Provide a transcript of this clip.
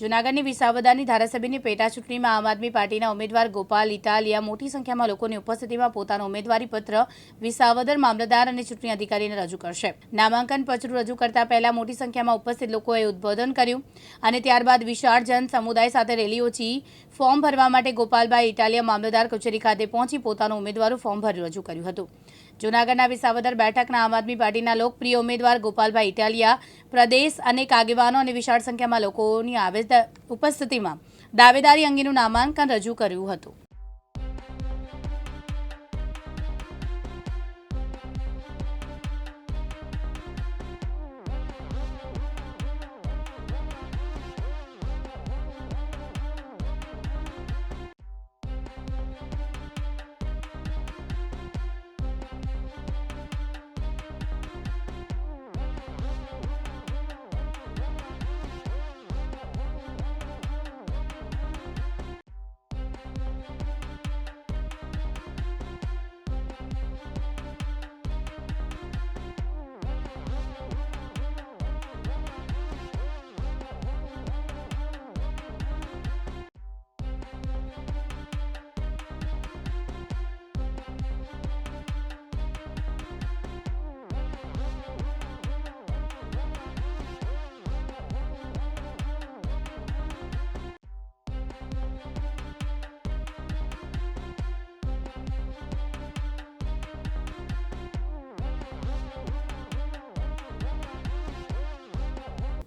જૂનાગઢની વિસાવદાની ધારાસભ્યની પેટા ચૂંટણીમાં આમ આદમી પાર્ટીના ઉમેદવાર ગોપાલ ઇટાલિયા મોટી સંખ્યામાં લોકોની ઉપસ્થિતિમાં પોતાનો ઉમેદવારી પત્ર વિસાવદર મામલતદાર અને ચૂંટણી અધિકારીને રજૂ કરશે. નામાંકન પત્ર રજૂ કરતા પહેલા મોટી સંખ્યામાં ઉપસ્થિત લોકોએ ઉદ્બોધન કર્યું અને ત્યારબાદ વિશાળ જન સમુદાય સાથે રેલી યોજી ફોર્મ ભરવા માટે ગોપાલભાઈ ઇટાલિયા મામલતદાર કચેરી ખાતે પહોંચી પોતાનું ઉમેદવારું ફોર્મ ભરી રજૂ કર્યું હતું. જૂનાગઢના વિસાવદર બેઠકના આમ આદમી પાર્ટીના લોકપ્રિય ઉમેદવાર ગોપાલભાઈ ઇટાલિયા, પ્રદેશ અનેક આગેવાનો અને વિશાળ સંખ્યામાં લોકોની ઉપસ્થિતિમાં દાવેદારી અંગેનું નામાંકન રજૂ કર્યું હતું.